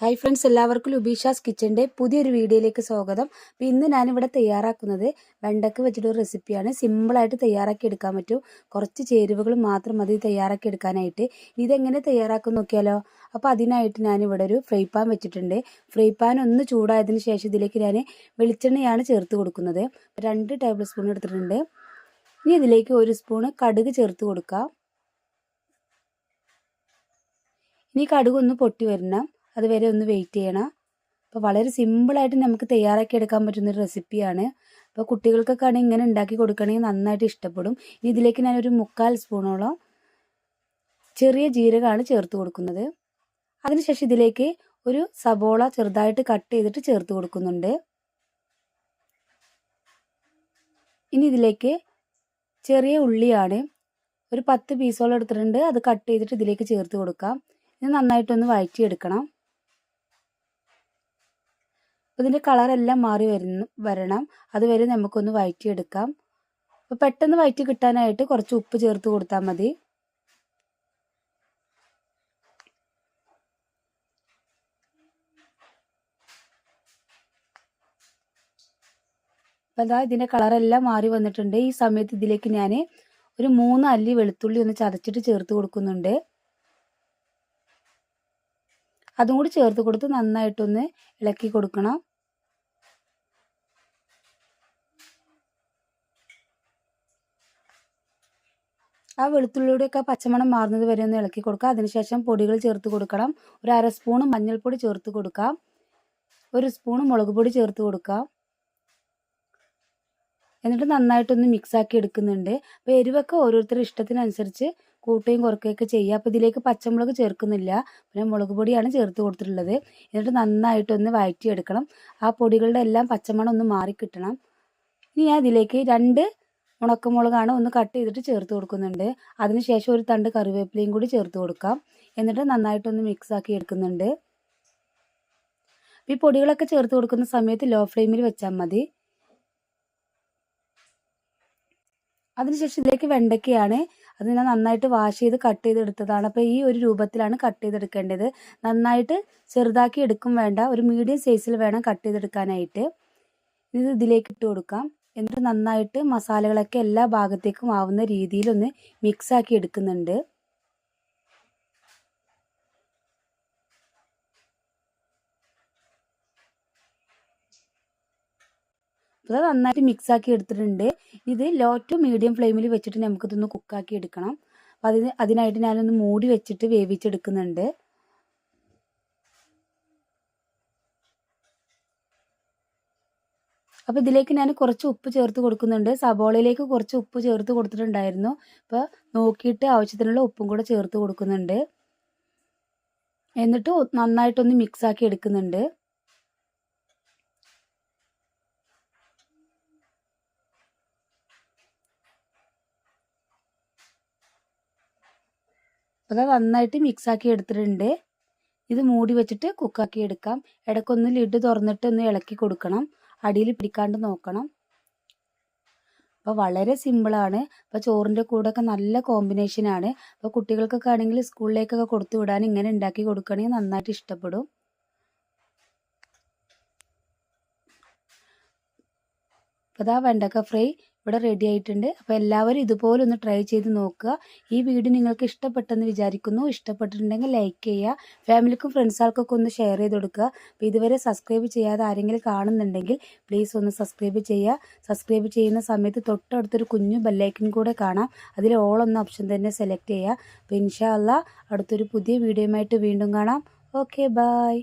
Hi friends എല്ലാവർക്കും ലുബീഷാസ് കിച്ചന്റെ പുതിയൊരു വീഡിയോയിലേക്ക് സ്വാഗതം. അപ്പോൾ ഇന്ന് ഞാനിവിടെ തയ്യാറാക്കുന്നത് വെണ്ടയ്ക്ക് വെച്ചിട്ടൊരു റെസിപ്പിയാണ് സിമ്പിളായിട്ട് തയ്യാറാക്കി എടുക്കാൻ പറ്റും. കുറച്ച് ചേരുവകൾ മാത്രം മതി തയ്യാറാക്കി എടുക്കാനായിട്ട്. ഇതെങ്ങനെ തയ്യാറാക്കും നോക്കിയാലോ? അപ്പോൾ അതിനായിട്ട് ഞാനിവിടെ ഒരു ഫ്രൈ പാൻ വെച്ചിട്ടുണ്ട്. ഫ്രൈ പാൻ ഒന്ന് ചൂടായതിന് ശേഷം ഇതിലേക്ക് ഞാൻ വെളിച്ചെണ്ണയാണ് ചേർത്ത് കൊടുക്കുന്നത്. രണ്ട് ടേബിൾ സ്പൂൺ എടുത്തിട്ടുണ്ട്. ഇനി ഇതിലേക്ക് ഒരു സ്പൂണ് കടുക് ചേർത്ത് കൊടുക്കാം. ഇനി കടുക് ഒന്ന് പൊട്ടി വരണം. അതുവരെ ഒന്ന് വെയിറ്റ് ചെയ്യണം. അപ്പോൾ വളരെ സിമ്പിളായിട്ട് നമുക്ക് തയ്യാറാക്കി എടുക്കാൻ പറ്റുന്ന ഒരു റെസിപ്പിയാണ് അപ്പോൾ കുട്ടികൾക്കൊക്കെ ആണെങ്കിൽ ഇങ്ങനെ ഉണ്ടാക്കി കൊടുക്കണമെങ്കിൽ നന്നായിട്ട് ഇഷ്ടപ്പെടും. ഇനി ഇതിലേക്ക് ഞാനൊരു മുക്കാൽ സ്പൂണോളം ചെറിയ ജീരകമാണ് ചേർത്ത് കൊടുക്കുന്നത്. അതിനുശേഷം ഇതിലേക്ക് ഒരു സബോള ചെറുതായിട്ട് കട്ട് ചെയ്തിട്ട് ചേർത്ത് കൊടുക്കുന്നുണ്ട്. ഇനി ഇതിലേക്ക് ചെറിയ ഉള്ളിയാണ് ഒരു പത്ത് പീസോളം എടുത്തിട്ടുണ്ട്. അത് കട്ട് ചെയ്തിട്ട് ഇതിലേക്ക് ചേർത്ത് കൊടുക്കാം. ഇത് നന്നായിട്ടൊന്ന് വഴറ്റിയെടുക്കണം. ഇതിന്റെ കളറെല്ലാം മാറി വരുന്ന വരണം. അതുവരെ നമുക്കൊന്ന് വഴറ്റിയെടുക്കാം അപ്പോൾ പെട്ടെന്ന് വഴറ്റി കിട്ടാനായിട്ട് കുറച്ച് ഉപ്പ് ചേർത്ത് കൊടുത്താൽ മതി. അപ്പോൾ അതാ ഇതിന്റെ കളറെല്ലാം മാറി വന്നിട്ടുണ്ട്. ഈ സമയത്ത് ഇതിലേക്ക് ഞാൻ ഒരു മൂന്ന് അല്ലി വെളുത്തുള്ളി ഒന്ന് ചതച്ചിട്ട് ചേർത്ത് കൊടുക്കുന്നുണ്ട്. അതും കൂടി ചേർത്ത് കൊടുത്ത് നന്നായിട്ടൊന്ന് ഇളക്കി കൊടുക്കണം. ആ വെളുത്തുള്ളിയുടെയൊക്കെ പച്ചമണം മാറുന്നത് വരെ ഒന്ന് ഇളക്കി കൊടുക്കുക. അതിനുശേഷം പൊടികൾ ചേർത്ത് കൊടുക്കണം. ഒരു അര സ്പൂണ് മഞ്ഞൾപ്പൊടി ചേർത്ത് കൊടുക്കാം. ഒരു സ്പൂണ് മുളക് പൊടി ചേർത്ത് കൊടുക്കാം. എന്നിട്ട് നന്നായിട്ടൊന്ന് മിക്സാക്കി എടുക്കുന്നുണ്ട്. അപ്പോൾ എരിവൊക്കെ ഓരോരുത്തരുടെ ഇഷ്ടത്തിനനുസരിച്ച് കൂട്ടുകയും കുറക്കുകയൊക്കെ ചെയ്യുക. അപ്പോൾ ഇതിലേക്ക് പച്ചമുളക് ചേർക്കുന്നില്ല. പിന്നെ മുളക് പൊടിയാണ് ചേർത്ത് കൊടുത്തിട്ടുള്ളത്. എന്നിട്ട് നന്നായിട്ടൊന്ന് വഴറ്റിയെടുക്കണം. ആ പൊടികളുടെ എല്ലാം പച്ചമണം ഒന്ന് മാറിക്കിട്ടണം ഇനി ഞാൻ ഇതിലേക്ക് രണ്ട് ഉണക്കമുളകാണ് ഒന്ന് കട്ട് ചെയ്തിട്ട് ചേർത്ത് കൊടുക്കുന്നുണ്ട്. അതിനുശേഷം ഒരു തണ്ട് കറിവേപ്പിലയും കൂടി ചേർത്ത് കൊടുക്കാം. എന്നിട്ട് നന്നായിട്ടൊന്ന് മിക്സ് ആക്കി എടുക്കുന്നുണ്ട്. ഈ പൊടികളൊക്കെ ചേർത്ത് കൊടുക്കുന്ന സമയത്ത് ലോ ഫ്ലെയിമിൽ വെച്ചാൽ മതി. അതിനുശേഷം ഇതിലേക്ക് വെണ്ടയ്ക്കയാണ് അത് ഞാൻ നന്നായിട്ട് വാഷ് ചെയ്ത് കട്ട് ചെയ്തെടുത്തതാണ്. അപ്പോൾ ഈ ഒരു രൂപത്തിലാണ് കട്ട് ചെയ്തെടുക്കേണ്ടത്. നന്നായിട്ട് ചെറുതാക്കി എടുക്കും വേണ്ട. ഒരു മീഡിയം സൈസിൽ വേണം കട്ട് ചെയ്തെടുക്കാനായിട്ട്. ഇത് ഇതിലേക്ക് ഇട്ട് കൊടുക്കാം. എന്നിട്ട് നന്നായിട്ട് മസാലകളൊക്കെ എല്ലാ ഭാഗത്തേക്കും ആവുന്ന രീതിയിലൊന്ന് മിക്സാക്കി എടുക്കുന്നുണ്ട്. അത് നന്നായിട്ട് മിക്സ് ആക്കി എടുത്തിട്ടുണ്ട്. ഇത് ലോ ടു മീഡിയം ഫ്ലെയിമിൽ വെച്ചിട്ട് നമുക്കിതൊന്ന് കുക്കാക്കി എടുക്കണം. അപ്പോൾ അതിന് അതിനായിട്ട് ഞാനൊന്ന് മൂടി വെച്ചിട്ട് വേവിച്ചെടുക്കുന്നുണ്ട്. അപ്പോൾ ഇതിലേക്ക് ഞാൻ കുറച്ച് ഉപ്പ് ചേർത്ത് കൊടുക്കുന്നുണ്ട്. സബോളയിലേക്ക് കുറച്ച് ഉപ്പ് ചേർത്ത് കൊടുത്തിട്ടുണ്ടായിരുന്നു. അപ്പോൾ നോക്കിയിട്ട് ആവശ്യത്തിനുള്ള ഉപ്പും കൂടെ ചേർത്ത് കൊടുക്കുന്നുണ്ട്. എന്നിട്ട് നന്നായിട്ടൊന്ന് മിക്സ് ആക്കി എടുക്കുന്നുണ്ട്. അപ്പോൾ അത് നന്നായിട്ട് മിക്സാക്കി എടുത്തിട്ടുണ്ട്. ഇത് മൂടി വെച്ചിട്ട് കുക്കാക്കി എടുക്കാം. ഇടയ്ക്കൊന്ന് ലിഡ് തുറന്നിട്ട് ഒന്ന് ഇളക്കി കൊടുക്കണം. അടിയിൽ പിടിക്കാണ്ട് നോക്കണം. അപ്പോൾ വളരെ സിമ്പിളാണ്. അപ്പോൾ ചോറിന്റെ ഒക്കെ നല്ല കോമ്പിനേഷനാണ് അപ്പോൾ കുട്ടികൾക്കൊക്കെ ആണെങ്കിൽ സ്കൂളിലേക്കൊക്കെ കൊടുത്തു വിടാൻ ഇങ്ങനെ ഉണ്ടാക്കി കൊടുക്കുകയാണെങ്കിൽ നന്നായിട്ട് ഇഷ്ടപ്പെടും. അപ്പോൾ അതാ വെണ്ടക്ക ഫ്രൈ. ഇവിടെ റെഡി ആയിട്ടുണ്ട്. അപ്പോൾ എല്ലാവരും ഇതുപോലെ ഒന്ന് ട്രൈ ചെയ്ത് നോക്കുക. ഈ വീഡിയോ നിങ്ങൾക്ക് ഇഷ്ടപ്പെട്ടെന്ന് വിചാരിക്കുന്നു. ഇഷ്ടപ്പെട്ടിട്ടുണ്ടെങ്കിൽ ലൈക്ക് ചെയ്യുക. ഫാമിലിക്കും ഫ്രണ്ട്സുകൾക്കൊക്കെ ഒന്ന് ഷെയർ ചെയ്ത് കൊടുക്കുക. അപ്പോൾ ഇതുവരെ സബ്സ്ക്രൈബ് ചെയ്യാതെ ആരെങ്കിലും കാണുന്നുണ്ടെങ്കിൽ പ്ലീസ് ഒന്ന് സബ്സ്ക്രൈബ് ചെയ്യുക. സബ്സ്ക്രൈബ് ചെയ്യുന്ന സമയത്ത് തൊട്ടടുത്തൊരു കുഞ്ഞു ബെല്ലൈക്കൻ കൂടെ കാണാം. അതിൽ ഓൾ എന്ന ഓപ്ഷൻ തന്നെ സെലക്ട് ചെയ്യുക. അപ്പോൾ ഇൻഷാ അല്ല അടുത്തൊരു പുതിയ വീഡിയോയുമായിട്ട് വീണ്ടും കാണാം. Okay bye